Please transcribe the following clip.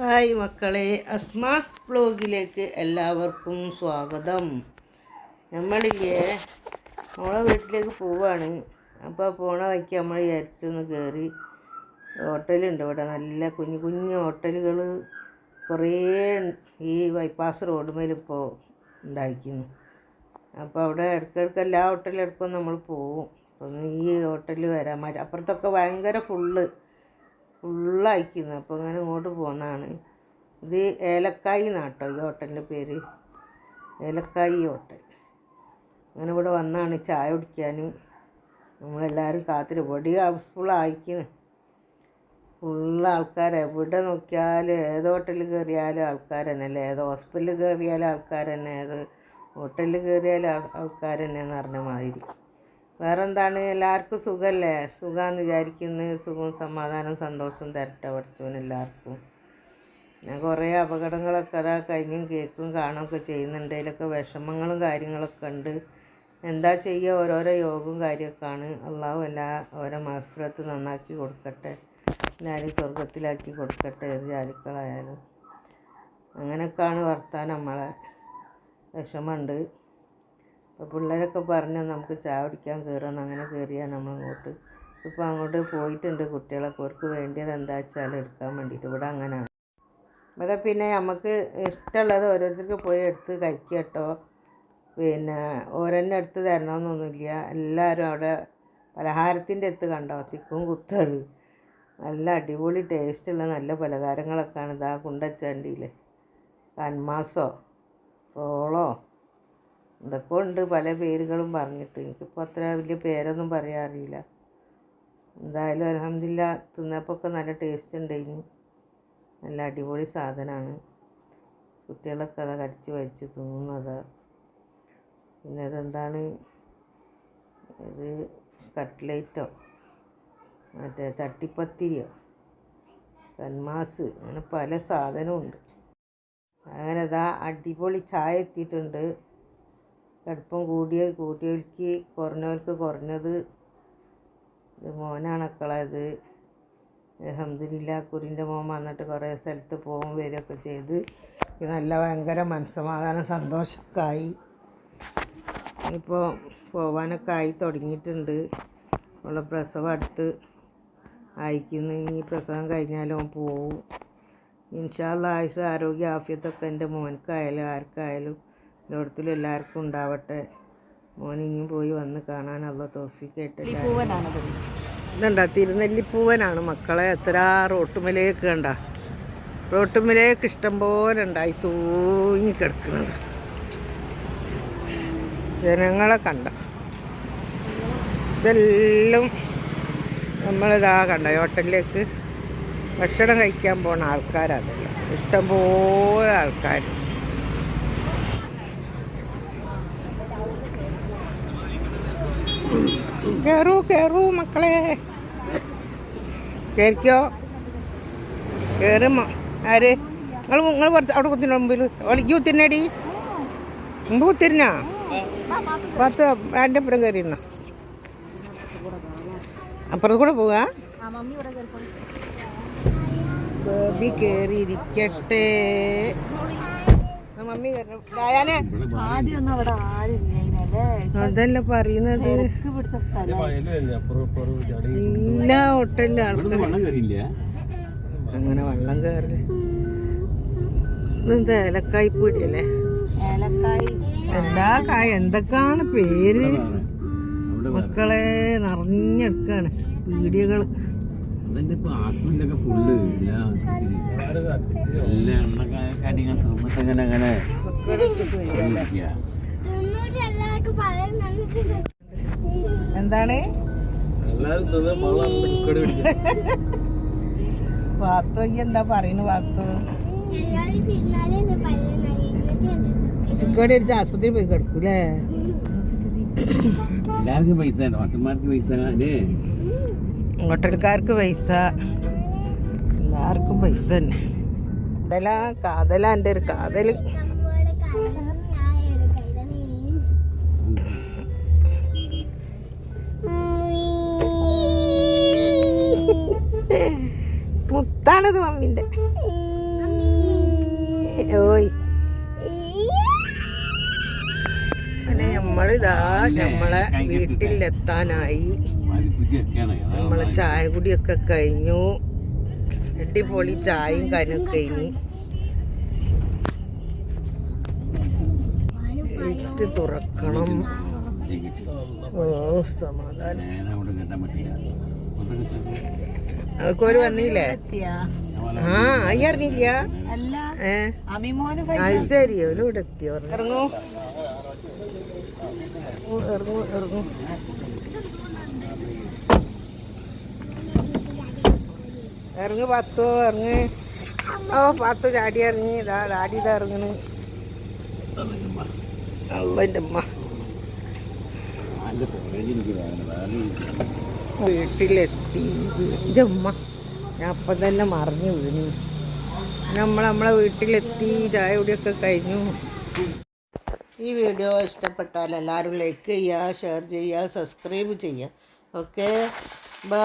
Hi മക്കളെ അസ്മാസ് ബ്ലോഗിലേക്ക് എല്ലാവർക്കും സ്വാഗതം. നമ്മളില്ലേ നമ്മളെ വീട്ടിലേക്ക് പോവാണ്. അപ്പോൾ പോണ വഴിക്ക് നമ്മൾ വിചാരിച്ചൊന്ന് കയറി ഹോട്ടലുണ്ട് ഇവിടെ നല്ല കുഞ്ഞു കുഞ്ഞു ഹോട്ടലുകൾ കുറേ ഈ ബൈപ്പാസ് റോഡ് മേലിപ്പോൾ ഉണ്ടായിരിക്കുന്നു. അപ്പോൾ അവിടെ ഇടയ്ക്കിടയ്ക്ക് എല്ലാ ഹോട്ടലിടക്കും നമ്മൾ പോവും. ഒന്ന് ഈ ഹോട്ടലിൽ വരാൻ മാറ്റി അപ്പുറത്തൊക്കെ ഭയങ്കര ഫുള്ള് ഫുള്ളയക്കുന്നു. അപ്പോൾ അങ്ങനെ ഇങ്ങോട്ട് പോകുന്നതാണ് ഇത് ഏലക്കായി നാട്ടോ? ഈ ഹോട്ടലിന്റെ പേര്. ഏലക്കായി ഹോട്ടൽ. അങ്ങനെ ഇവിടെ വന്നാണ് ചായ കുടിക്കാൻ. നമ്മളെല്ലാവരും കാത്തിരി. ഹൗസ് ഫുൾ ആയിക്കുന്നു ഫുള്ള് ആൾക്കാർ എവിടെ നോക്കിയാലും ഏത് ഹോട്ടലിൽ കയറിയാലും ആൾക്കാർ തന്നെ അല്ലേ? ഏത് ഹോസ്പിറ്റലിൽ കയറിയാലും ആൾക്കാർ തന്നെ ഏത് ഹോട്ടലിൽ കയറിയാലും ആൾക്കാർ തന്നെ എന്ന് പറഞ്ഞ മാതിരി. വേറെ എന്താണ് എല്ലാവർക്കും സുഖമല്ലേ സുഖമാണെന്ന് വിചാരിക്കുന്നു. സുഖവും സമാധാനവും സന്തോഷവും തരട്ടെ പഠിച്ചവന് എല്ലാവർക്കും. ഞാൻ കുറേ അപകടങ്ങളൊക്കെ അതാ കഴിഞ്ഞും കേൾക്കും കാണുകയൊക്കെ ചെയ്യുന്നുണ്ട്. അതിലൊക്കെ വിഷമങ്ങളും കാര്യങ്ങളൊക്കെ ഉണ്ട്. എന്താ ചെയ്യുക? ഓരോരോ യോഗവും കാര്യമൊക്കെയാണ്. അള്ളാഹു എല്ലാ ഓരോ മഫ്രത്ത് നന്നാക്കി കൊടുക്കട്ടെ. എല്ലാവരും സ്വർഗത്തിലാക്കി കൊടുക്കട്ടെ. ഏത് ജാതിക്കളായാലും. അങ്ങനെയൊക്കെയാണ് വർത്താനം നമ്മളെ. വിഷമമുണ്ട്. അപ്പോൾ പിള്ളേരൊക്കെ പറഞ്ഞ് നമുക്ക് ചായ കുടിക്കാൻ കയറാന്ന് അങ്ങനെ കയറിയാണ് നമ്മൾ അങ്ങോട്ട്. ഇപ്പോൾ അങ്ങോട്ട് പോയിട്ടുണ്ട് കുട്ടികളൊക്കെ അവർക്ക് വേണ്ടിയത് എന്താ വെച്ചാൽ എടുക്കാൻ വേണ്ടിയിട്ട്. ഇവിടെ അങ്ങനെയാണ് ഇവിടെ പിന്നെ നമുക്ക് ഇഷ്ടമുള്ളത് ഓരോരുത്തർക്ക് പോയി എടുത്ത് കഴിക്കുക കേട്ടോ. പിന്നെ ഓരോന്നെ എടുത്ത് തരണമെന്നൊന്നുമില്ല. എല്ലാവരും അവിടെ പലഹാരത്തിന്റെ അടുത്ത് കണ്ടോ? തിക്കും കുത്താണ് നല്ല അടിപൊളി ടേസ്റ്റുള്ള നല്ല പലഹാരങ്ങളൊക്കെയാണ്. ഇതാ കുണ്ടച്ചാണ്ടിയിൽ കന്മാസോ റോളോ എന്തൊക്കെ ഉണ്ട് പല പേരുകളും പറഞ്ഞിട്ട്. എനിക്കിപ്പോൾ അത്ര വലിയ പേരൊന്നും പറയാൻ അറിയില്ല. എന്തായാലും അലഹമില്ല തിന്നപ്പോൾ ഒക്കെ നല്ല ടേസ്റ്റ് ഉണ്ടായിരുന്നു നല്ല അടിപൊളി സാധനമാണ് കുട്ടികളൊക്കെ അതാ കടിച്ച് വലിച്ച് തിന്നുന്നത്. പിന്നെ അതെന്താണ്? ഇത് കട്ട്ലേറ്റോ? മറ്റേ ചട്ടിപ്പത്തിരിയോ? കന്മാസ് അങ്ങനെ പല സാധനവും ഉണ്ട്. അങ്ങനെ അതാ അടിപൊളി ചായ എത്തിയിട്ടുണ്ട്. കടുപ്പം കൂടിയ കൂട്ടിയവർക്ക് കുറഞ്ഞവർക്ക് കുറഞ്ഞത്. മോനാണ് അക്കളത് അഹമ്മദില്ല കുരിന്റെ മോൻ വന്നിട്ട് കുറേ സ്ഥലത്ത് പോകും വരികയൊക്കെ ചെയ്ത്. നല്ല ഭയങ്കര മനസ്സമാധാനം സന്തോഷമൊക്കെ ആയി ഇപ്പോൾ പോവാനൊക്കെ ആയി തുടങ്ങിയിട്ടുണ്ട്. ഉള്ള പ്രസവം അടുത്ത് അയക്കുന്നു ഇനി പ്രസവം കഴിഞ്ഞാലും പോവും. ഇൻഷാല്ല ആയുസ് ആരോഗ്യ ആഫ്യത്തൊക്കെ എന്റെ മോനക്കായാലും ആർക്കായാലും എല്ലായിടത്തിലും എല്ലാവർക്കും ഉണ്ടാവട്ടെ. ഇനിയും പോയി വന്ന് കാണാൻ കാണാനുള്ള തോഫിക്കായിട്ട് ഇതുണ്ട തിരുനെല്ലിപ്പൂവനാണ് മക്കളെ. എത്ര റോട്ടുമലേക്ക് കണ്ട. റോട്ടുമലേക്ക് ഇഷ്ടം പോലെ ഉണ്ടായി തൂങ്ങി കിടക്കുന്നത് ജനങ്ങളെ കണ്ട. ഇതെല്ലാം നമ്മളിതാ കണ്ട. ഹോട്ടലിലേക്ക് ഭക്ഷണം കഴിക്കാൻ പോണ ആൾക്കാരതല്ല. ഇഷ്ടംപോലെ ആൾക്കാർ കയറൂ കയറൂ മക്കളെ. കയറിക്കോ കയറും ആര്? നിങ്ങൾ നിങ്ങൾ പുറത്ത് അവിടെ കുത്തിന് മുമ്പിൽ. ഒളിക്ക് കുത്തിനടി മുമ്പ് കുത്തിരുന്നാ? പത്ത് എന്റെ അപ്പുറം കയറിയിരുന്ന അപ്പുറത്ത് കൂടെ പോവാ? ബേബി കയറിയിരിക്കട്ടെ മമ്മി കയറണം ആദ്യം അവിടെ ആരില്ലേ അതല്ല പറയുന്നത്. തിരക്ക് പിടിച്ച സ്ഥലം. എല്ലാ ഹോട്ടലിലും ആൾക്കാർ വെള്ളം കയറിയില്ല അങ്ങനെ വെള്ളം കയറില്ല ഏലക്കായ് പൊടിയല്ലേ? എല്ലാ കായ എന്തൊക്കെയാണ് പേര്? മക്കളെ നിറഞ്ഞെടുക്കാണ് പീടികകൾ എണ്ണക്കായ കാര്യങ്ങൾ തോമസ് അങ്ങനെ. എന്താണ്? വാത്തു എന്താ പറയുന്നു വാത്തു? ചിക്കടി അടിച്ച് ആസ്പത്രി പോയി കിടക്കൂലേ? എല്ലാവർക്കും പൈസ ഉണ്ട് ഭട്ടന്മാർക്ക് പൈസ ഹോട്ടൽക്കാർക്ക് പൈസ. എല്ലാവർക്കും പൈസ തന്നെ. കാതല കാതല എന്റെ ഒരു കാതൽ. മുത്താണിത് മമ്മിന്റെ ഓയ്. അങ്ങനെ നമ്മളിതാ നമ്മളെ വീട്ടിലെത്താനായി. നമ്മളെ ചായ കുടിയൊക്കെ കഴിഞ്ഞു. അടിപൊളി ചായയും കാര്യമൊക്കെ കഴിഞ്ഞു ഗേറ്റ് തുറക്കണം. ഓ സമാധാനം. അവർക്കൊരു വന്നില്ലേ? എത്തിയാ? ആ അയ്യ അറിഞ്ഞില്ല. അല്ല ഏ? അമിമോന് അത് ശരി ഒരു ഇവിടെ എത്തി ഇറങ്ങൂ. ഇറങ്ങൂ ഇറങ്ങൂ. ഇറങ്ങ് പത്തു ഇറങ്ങ്. ഓ പത്തു ചാടി ഇറങ്ങി. ഇതാ ചാടി ഇതാ ഇറങ്ങണ്. അള്ളന്റെ അമ്മ വീട്ടിലെത്തി. അമ്മ ഞാൻ അപ്പം തന്നെ മറിഞ്ഞു വീണു. നമ്മൾ നമ്മളെ വീട്ടിലെത്തി. ചായ കഴിഞ്ഞു. ഈ വീഡിയോ ഇഷ്ടപ്പെട്ടാൽ എല്ലാവരും ലൈക്ക് ചെയ്യുക ഷെയർ ചെയ്യുക സബ്സ്ക്രൈബ് ചെയ്യുക. Okay bye